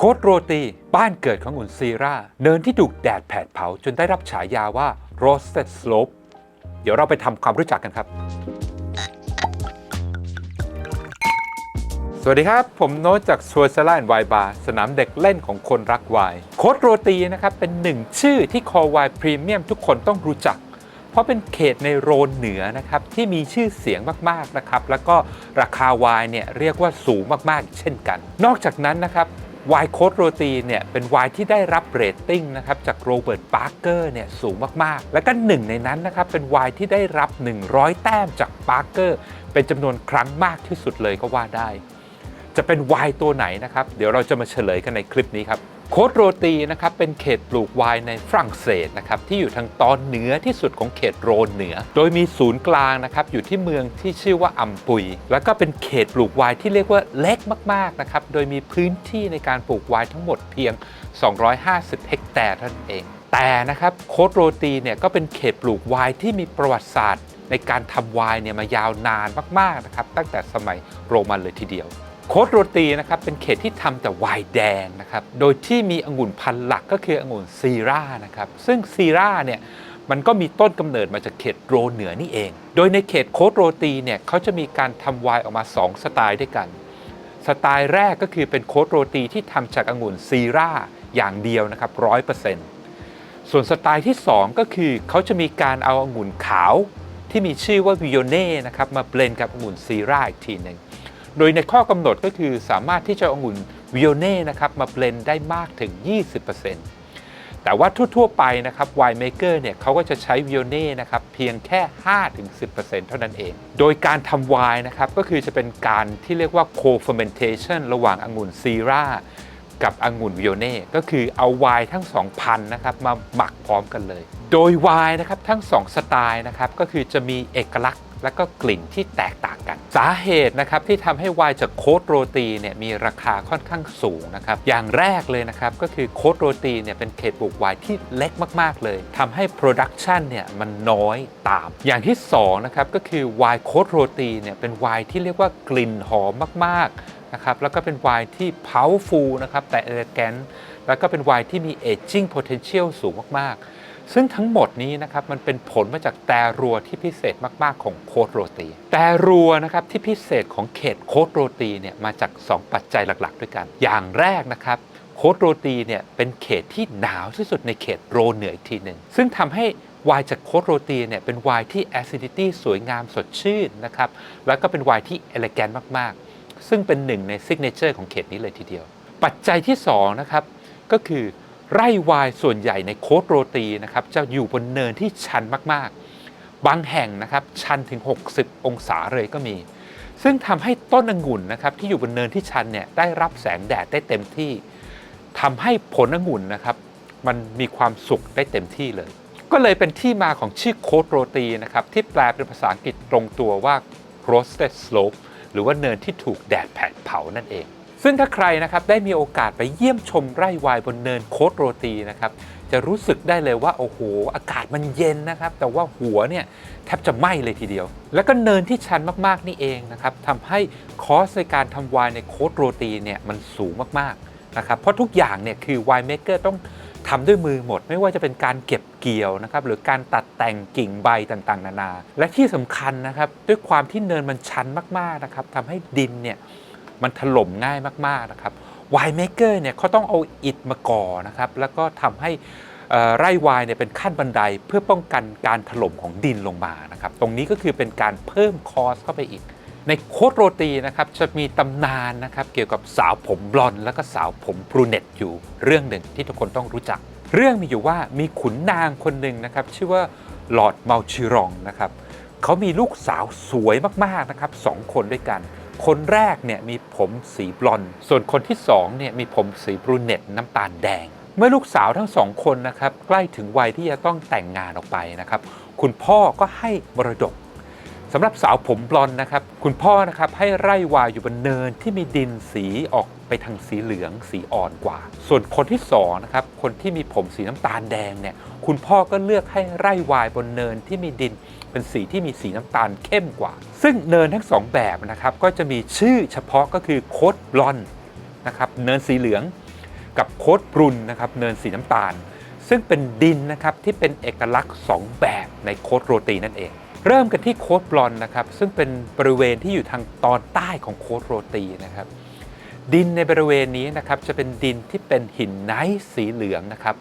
โคดโรตี บ้านเกิดของอุ่นซีราเนินที่ถูกแดดแผดเผาจนได้รับฉายาว่า roasted slope เดี๋ยวเราไปทำความรู้จักกันครับ สวัสดีครับ ผมโน้ตจากชัวร์ซาร่าแอนด์ไวบาร์สนามเด็กเล่นของคนรักไวน์โคดโรตีนะครับ เป็นหนึ่งชื่อที่คอไวน์พรีเมียมทุกคนต้องรู้จัก เพราะเป็นเขตในโรนเหนือนะครับ ที่มีชื่อเสียงมาก ๆ นะครับ แล้วก็ราคาไวน์เนี่ยเรียกว่าสูงมากๆ เช่นกัน นอกจากนั้นนะครับ ไวน์โคดโรตีเนี่ยเป็นไวน์ที่ได้รับเรตติ้งนะครับจากโรเบิร์ตปาร์เกอร์เนี่ยสูงมากๆ และก็หนึ่งในนั้นนะครับเป็นไวน์ที่ได้รับ 100 แต้มจากปาร์เกอร์เป็นจำนวนครั้งมากที่สุดเลยก็ว่าได้ จะเป็นไวน์ตัวไหนนะครับ เดี๋ยวเราจะมาเฉลยกันในคลิปนี้ครับ โคดโรตีนะครับเป็นเขตปลูกไวน์ในฝรั่งเศสนะครับที่อยู่ทางตอนเหนือที่สุดของเขตโรนเหนือ โดยมีศูนย์กลางนะครับอยู่ที่เมืองที่ชื่อว่าอัมปุย แล้วก็เป็นเขตปลูกไวน์ที่เรียกว่าเล็กมากๆนะครับโดยมีพื้นที่ในการปลูกไวน์ทั้งหมดเพียง 250 เฮกแตร์เท่านั้นเอง แต่นะครับโคดโรตีเนี่ยก็เป็นเขตปลูกไวน์ที่มีประวัติศาสตร์ ในการทำไวน์เนี่ยมายาวนานมากๆนะครับตั้งแต่สมัยโรมันเลยทีเดียว โคดโรตีนะครับเป็นเขตที่ทำแต่ไวน์แดงนะครับโดยที่มีองุ่นพันธุ์หลักก็คือองุ่นซีร่านะครับซึ่งซีร่าเนี่ยมันก็มีต้นกำเนิดมาจากเขตโรเหนือนี่เอง โดยในเขตโคดโรตีเนี่ยเขาจะมีการทำไวน์ออกมา 2 สไตล์ด้วยกัน สไตล์แรกก็คือเป็นโคดโรตีที่ทำจากองุ่นซีร่าอย่างเดียวนะครับร้อยเปอร์เซ็นต์ส่วนสไตล์ที่ 2 ก็คือเขาจะมีการเอาองุ่นขาวที่มีชื่อว่าวิโอเน่นะครับมาเบลนกับองุ่นซีร่าอีกทีหนึ่ง โดยในข้อกำหนดก็คือสามารถที่จะเอาองุ่นวิโอเน่นะครับมาเบลนได้มากถึง 20%แต่ว่าทั่ว ๆ ไปนะครับไวน์เมเกอร์เนี่ยเขาก็จะใช้วิโอเน่นะครับเพียงแค่ 5-10%เท่านั้นเอง โดยการทำไวน์นะครับก็คือจะเป็นการที่เรียกว่า co-fermentation ระหว่างองุ่นซีรากับองุ่นวิโอเน่ก็คือเอาไวน์ทั้งสองพันธุ์นะครับมาหมักพร้อมกันเลย โดยไวน์นะครับทั้งสองสไตล์นะครับก็คือจะมีเอกลักษณ์และก็กลิ่นที่แตกต่าง กัน สาเหตุนะครับที่ทำให้ไวน์จากโคดโรตีเนี่ยมีราคาค่อนข้างสูงนะครับอย่างแรกเลยนะครับก็คือโคดโรตีเนี่ยเป็นเขตปลูกไวน์ที่เล็กมาก ๆ เลยทำให้โปรดักชันเนี่ยมันน้อยตาม อย่างที่2นะครับก็คือไวน์โคดโรตีเนี่ยเป็นไวน์ที่เรียกว่ากลิ่นหอมมากๆนะครับแล้วก็เป็นไวน์ที่เพาฟูนะครับแต่เอเลแกนแล้วก็เป็นไวน์ที่มี aging potential สูงมากๆ ซึ่งทั้งหมดนี้นะครับมันเป็นผลมาจากแต่รัวที่พิเศษมาก ๆ ของโคดโรตี แต่รัวนะครับที่พิเศษของเขตโคดโรตีเนี่ยมาจาก 2 ปัจจัยหลัก ๆ ด้วยกัน อย่างแรกนะครับโคดโรตีเนี่ยเป็นเขตที่หนาวที่สุดในเขตโรเหนืออีกทีหนึ่งซึ่งทำให้ไวน์จากโคดโรตีเนี่ยเป็นไวน์ที่ acidity สวยงามสดชื่นนะครับแล้วก็เป็นไวน์ที่ elegant มากๆ ซึ่งเป็นหนึ่งในซิกเนเจอร์ของเขตนี้เลยทีเดียว ปัจจัยที่สองนะครับก็คือ ไร่วายส่วนใหญ่ในโคดโรตีนะครับจะอยู่บนเนินที่ชันมากๆ บางแห่งนะครับชันถึง 60 องศาเลยก็มี ซึ่งทำให้ต้นองุ่นนะครับที่อยู่บนเนินที่ชันเนี่ยได้รับแสงแดดได้เต็มที่ทำให้ผลองุ่นนะครับมันมีความสุกได้เต็มที่เลย ก็เลยเป็นที่มาของชื่อโคดโรตีนะครับที่แปลเป็นภาษาอังกฤษตรงตัวว่า roasted slope หรือว่าเนินที่ถูกแดดแผดเผานั่นเอง ซึ่งถ้าใครนะครับได้มีโอกาสไปเยี่ยมชมไร่วายบนเนินโคดโรตีนะครับจะรู้สึกได้เลยว่าโอ้โห อากาศมันเย็นนะครับ แต่ว่าหัวเนี่ยแทบจะไหม้เลยทีเดียว แล้วก็เนินที่ชันมากๆนี่เองนะครับทำให้คอสในการทำวน์ในโคดโรตีเนี่ยมันสูงมากๆนะครับเพราะทุกอย่างเนี่ยคือไวน์เมเกอร์ต้องทำด้วยมือหมดไม่ว่าจะเป็นการเก็บเกี่ยวนะครับหรือการตัดแต่งกิ่งใบต่างๆ นานา และที่สำคัญนะครับด้วยความที่เนินมันชันมากๆนะครับทำให้ดินเนี่ย มันถล่มง่ายมากๆนะครับไวน์เมเกอร์เนี่ยเขาต้องเอาอิฐมาก่อนะครับแล้วก็ทำให้ไร่วน์เนี่ยเป็นขั้นบันไดเพื่อป้องกันการถล่มของดินลงมานะครับตรงนี้ก็คือเป็นการเพิ่มคอสเข้าไปอีก ในโคดโรตีนะครับจะมีตำนานนะครับเกี่ยวกับสาวผมบลอน แล้วก็สาวผมบรูเนตอยู่เรื่องหนึ่งที่ทุกคนต้องรู้จัก เรื่องมีอยู่ว่ามีขุนนางคนหนึ่งนะครับชื่อว่าหลอดเมาชิรองนะครับเขามีลูกสาวสวยมากๆนะครับสองคนด้วยกัน คนแรกเนี่ยมีผมสีบลอนด์ส่วนคนที่สองเนี่ยมีผมสีบรูเนตน้ำตาลแดง เมื่อลูกสาวทั้งสองคนนะครับใกล้ถึงวัยที่จะต้องแต่งงานออกไปนะครับ คุณพ่อก็ให้มรดกสำหรับสาวผมบลอนด์นะครับ คุณพ่อนะครับให้ไร่วายอยู่บนเนินที่มีดินสีออกไปทางสีเหลืองสีอ่อนกว่า ส่วนคนที่สองนะครับคนที่มีผมสีน้ำตาลแดงเนี่ยคุณพ่อก็เลือกให้ไร่วายบนเนินที่มีดิน เป็นสีที่มีสีน้ำตาลเข้มกว่า ซึ่งเนินทั้งสองแบบนะครับก็จะมีชื่อเฉพาะก็คือโคดบลอนนะครับเนินสีเหลืองกับโคดบรุนนะครับเนินสีน้ำตาล ซึ่งเป็นดินนะครับที่เป็นเอกลักษณ์ 2 แบบในโคดโรตีนั่นเอง เริ่มกันที่โคดบลอนนะครับซึ่งเป็นบริเวณที่อยู่ทางตอนใต้ของโคดโรตีนะครับดินในบริเวณนี้นะครับจะเป็นดินที่เป็นหินไนท์สีเหลืองนะครับ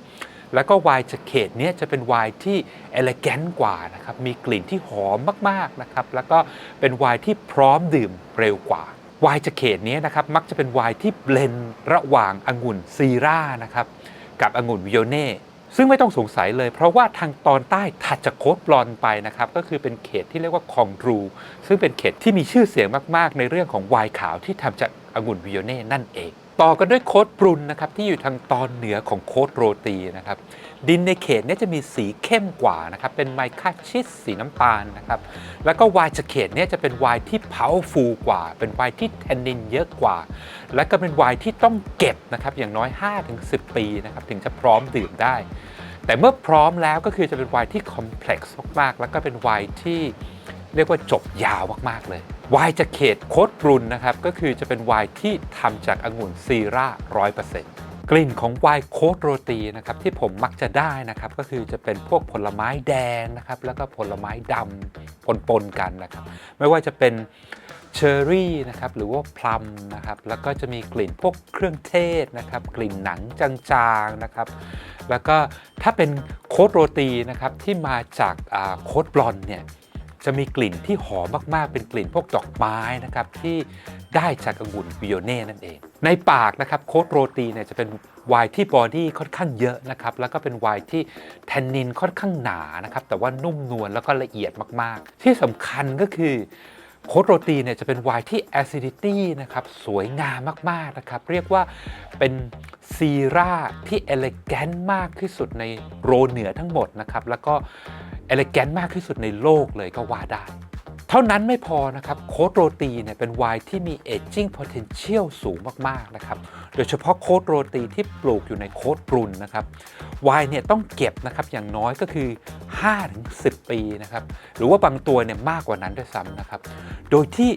แล้วก็ไวน์จากเขตนี้จะเป็นไวน์ที่เอล g กนกว่านะครับ มีกลิ่นที่หอมมากๆนะครับ แล้วก็เป็นไวน์ที่พร้อมดื่มเร็วกว่า ไวน์จากเขตนี้นะครับ มักจะเป็นไวน์ที่เบลนระหว่างองุ่นซีร่านะครับ กับองุ่นวิโอเน่ซึ่งไม่ต้องสงสัยเลย เพราะว่าทางตอนใต้ถัดจากโคดบลอนไปนะครับ ก็คือเป็นเขตที่เรียกว่าคองดรู ซึ่งเป็นเขตที่มีชื่อเสียงมาก ๆ ในเรื่องของไวน์ขาวที่ทำจาก องุ่นวิโอเน่นั่นเอง ต่อกันด้วยโคดบรุนนะครับที่อยู่ทางตอนเหนือของโคดโรตีนะครับดินในเขตเนี้จะมีสีเข้มกว่านะครับเป็นไมค่าชิสสีน้ำตาลนะครับแล้วก็ไวน์จากเขตเนี้จะเป็นไวน์ที่เผาฟูกว่า เป็นไวน์ที่แทนนินเยอะกว่า และก็เป็นไวน์ที่ต้องเก็บนะครับอย่างน้อย 5-10 ปีนะครับถึงจะพร้อมดื่มได้ แต่เมื่อพร้อมแล้วก็คือจะเป็นไวน์ที่คอมเพล็กซ์มากๆ แล้วก็เป็นไวน์ที่เรียกว่าจบยาวมากๆเลย วน์จากเขตโคดบรุนนะครับ ก็คือจะเป็นวน์ที่ทำจากองุ่นซีร่าร้อยเปอร์เซ็นต์กลิ่นของไวน์โคดโรตีนะครับที่ผมมักจะได้นะครับก็คือจะเป็นพวกผลไม้แดงนะครับแล้วก็ผลไม้ดำปนๆกันนะครับไม่ว่าจะเป็นเชอร์รี่นะครับหรือว่าพลัมนะครับแล้วก็จะมีกลิ่นพวกเครื่องเทศนะครับกลิ่นหนังจางๆนะครับแล้วก็ถ้าเป็นโค้ดโรตีนะครับที่มาจากโค้ดบลอนเนี่ย จะมีกลิ่นที่หอมมาก ๆ เป็นกลิ่นพวกดอกไม้นะครับที่ได้จากองุ่นวิโอเน่นั่นเอง ในปากนะครับโค้ดโรตีเนี่ยจะเป็นไวน์ที่บอดี้ค่อนข้างเยอะนะครับแล้วก็เป็นไวน์ที่แทนนินค่อนข้างหนานะครับแต่ว่านุ่มนวลแล้วก็ละเอียดมาก ๆ ที่สำคัญก็คือโค้ดโรตีเนี่ยจะเป็นไวน์ที่ acidity นะครับสวยงามมาก ๆ นะครับ เรียกว่าเป็นซีราที่เอเลแกนต์มากที่สุดในโรเหนือทั้งหมดนะครับแล้วก็ เอเลแกนมากที่สุดในโลกเลยก็ว่าได้ เท่านั้นไม่พอนะครับโค้ดโรตีเนี่ยเป็นไวน์ที่มี aging potential สูงมากๆนะครับโดยเฉพาะโค้ดโรตีที่ปลูกอยู่ในโค้ดบรุนนะครับไวน์เนี่ยต้องเก็บนะครับอย่างน้อยก็คือ 5-10 ปีนะครับหรือว่าบางตัวเนี่ยมากกว่านั้นด้วยซ้ำนะครับโดยที่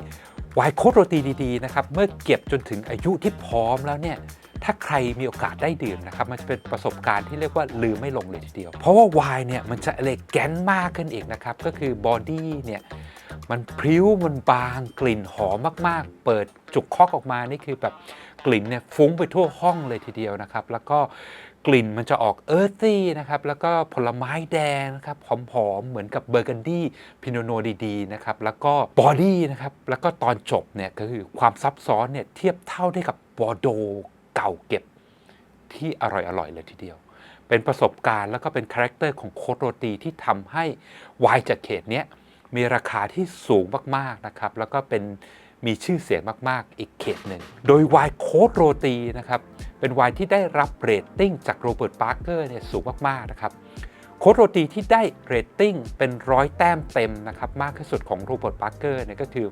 ไวน์โค้ดโรตีดีๆนะครับเมื่อเก็บจนถึงอายุที่พร้อมแล้วเนี่ย ถ้าใครมีโอกาสได้ดื่มนะครับ มันจะเป็นประสบการณ์ที่เรียกว่าลืมไม่ลงเลยทีเดียว เพราะว่าไวน์เนี่ยมันจะเอเลแกนมากขึ้นอีกนะครับ ก็คือบอดี้เนี่ยมันพริ้วมันบางกลิ่นหอมมากๆ เปิดจุกคอกออกมานี่คือแบบกลิ่นเนี่ยฟุ้งไปทั่วห้องเลยทีเดียวนะครับ แล้วก็กลิ่นมันจะออกเอิร์ตี้นะครับ แล้วก็ผลไม้แดงนะครับหอมๆ เหมือนกับเบอร์กันดี้พิโนโนดีๆนะครับ แล้วก็บอดี้นะครับ แล้วก็ตอนจบเนี่ยก็คือความซับซ้อนเนี่ยเทียบเท่าได้กับบอร์โด เก่าเก็บที่อร่อยๆเลยทีเดียว เป็นประสบการณ์แล้วก็เป็นคาแรคเตอร์ของโคโรตีที่ทำให้ไวน์จากเขตเนี้ยมีราคาที่สูงมากๆนะครับ แล้วก็เป็นมีชื่อเสียงมากๆ อีกเขตหนึ่ง โดยไวน์โคดโรตีนะครับ เป็นไวน์ที่ได้รับเรตติ้งจากโรเบิร์ตปาร์เกอร์เนี่ยสูงมากๆนะครับ โคดโรตีที่ได้เรตติ้งเป็นร้อยแต้มเต็มนะครับ มากที่สุดของโรเบิร์ตปาร์เกอร์เนี่ยก็คือ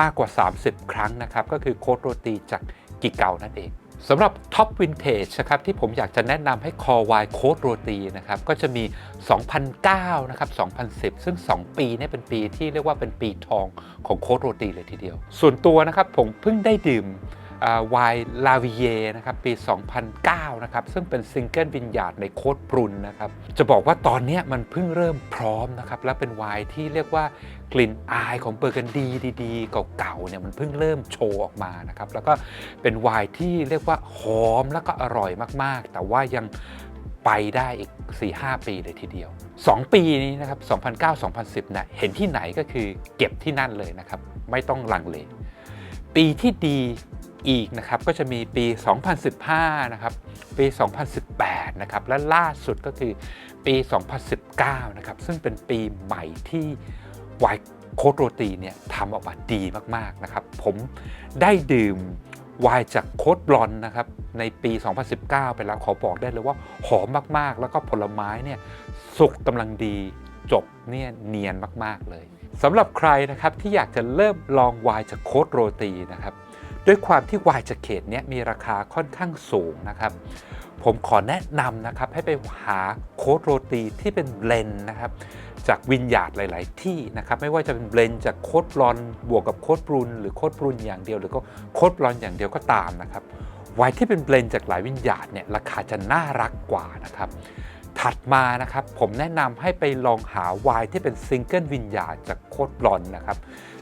มากกว่า 30 ครั้งนะครับ ก็คือโคดโรตีจากกิเกานั่นเอง สำหรับท็อปวินเทจนะครับที่ผมอยากจะแนะนำให้คอวายโค้ดโรตีนะครับก็จะมี 2009 นะครับ 2010 ซึ่ง 2 ปีนี่เป็นปีที่เรียกว่าเป็นปีทองของโค้ดโรตีเลยทีเดียว ส่วนตัวนะครับผมเพิ่งได้ดื่ม วายลาวิเยนะครับปี 2009 นะครับ ซึ่งเป็นซิงเกิลวิญญาณในโค้ดปรุนนะครับ จะบอกว่าตอนนี้มันเพิ่งเริ่มพร้อมนะครับ และเป็นวน์ที่เรียกว่ากลิ่นอายของเบอร์กันดีดีๆ เก่าๆเนี่ยมันเพิ่งเริ่มโชว์ออกมานะครับ แล้วก็เป็นวน์ที่เรียกว่าหอมแล้วก็อร่อยมากๆ แต่ว่ายังไปได้อีก 4-5 ปีเลยทีเดียว 2 ปีนี้นะครับ 2009-2010นะเห็นที่ไหนก็คือเก็บที่นั่นเลยนะครับ ไม่ต้องลังเล ปีที่ดี อีกนะครับก็จะมีปี 2015 นะครับ ปี 2018 นะครับ และล่าสุดก็คือปี 2019 นะครับ ซึ่งเป็นปีใหม่ที่ไวน์โคโรตีเนี่ยทำออกมาดีมากๆนะครับ ผมได้ดื่มไวน์จากโคดบลอนนะครับในปี 2019 ไปแล้วขอบอกได้เลยว่าหอมมากๆ แล้วก็ผลไม้เนี่ยสุกกำลังดีจบเนี่ยเนียนมากๆเลยสำหรับใครนะครับที่อยากจะเริ่มลองไวน์จากโคดโรตีนะครับ ด้วยความที่วน์จากเขตเนี้ยมีราคาค่อนข้างสูงนะครับ ผมขอแนะนำนะครับให้ไปหาโค้ดโรตีที่เป็นเบลนนะครับจากวินยาดหลาย ๆ ที่นะครับ ไม่ว่าจะเป็นเบลนจากโค้ดบลอนบวกกับโค้ดบรุนหรือโค้ดบรุนอย่างเดียว หรือก็โค้ดบลอนอย่างเดียวก็ตามนะครับไวน์ที่เป็นเบลนจากหลายวิญญาณเนี่ยราคาจะน่ารักกว่านะครับ ถัดมานะครับผมแนะนำให้ไปลองหาไวน์ที่เป็นซิงเกิลวิญญาจากโคดบลอนนะครับ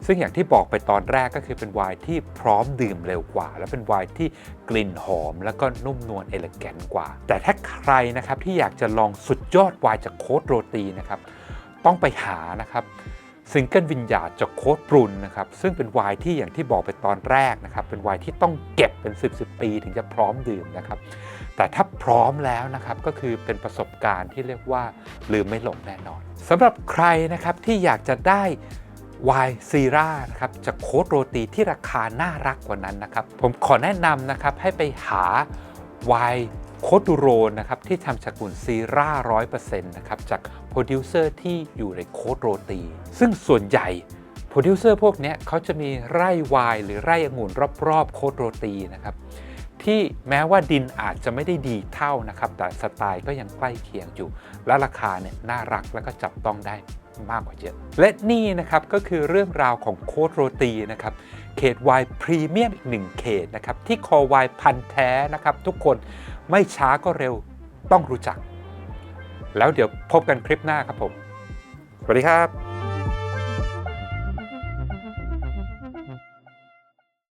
ซึ่งอย่างที่บอกไปตอนแรกก็คือเป็นไวน์ที่พร้อมดื่มเร็วกว่า และเป็นไวน์ที่กลิ่นหอม แล้วก็นุ่มนวลเอลแกนกว่า แต่ถ้าใครนะครับที่อยากจะลองสุดยอดไวน์จากโคดโรตีนะครับต้องไปหานะครับซิงเกิลวิญญาณจากโคดบรุนนะครับซึ่งเป็นไวน์ที่อย่างที่บอกไปตอนแรกนะครับเป็นไวน์ที่ต้องเก็บเป็น 10บสปี ถึงจะพร้อมดื่มนะครับ แต่ถ้าพร้อมแล้วนะครับก็คือเป็นประสบการณ์ที่เรียกว่าลืมไม่หลงแน่นอนสำหรับใครนะครับที่อยากจะได้วน์ซีร่านะครับจากโคดโรตีที่ราคาน่ารักกว่านั้นนะครับ ผมขอแนะนำนะครับให้ไปหาวน์โคดดูโรนะครับที่ทำจากกลุ่นซีร่าร้อยเปอร์เซ็นต์นะครับจากโปรดิวเซอร์ที่อยู่ในโคดโรตี ซึ่งส่วนใหญ่โปรดิวเซอร์พวกนี้เขาจะมีไร่ไวน์หรือไร่องุ่นรอบๆโคดโรตีนะครับ ที่แม้ว่าดินอาจจะไม่ได้ดีเท่านะครับ แต่สไตล์ก็ยังใกล้เคียงอยู่ และราคาเนี่ยน่ารักแล้วก็จับต้องได้มากกว่าเยอะและนี่นะครับก็คือเรื่องราวของโคดโรตีนะครับเขตวน์พรีเมียมอีกหนึ่งเขตนะครับที่คอวน์พันแท้นะครับ ทุกคนไม่ช้าก็เร็วต้องรู้จัก แล้วเดี๋ยวพบกันคลิปหน้าครับผม สวัสดีครับ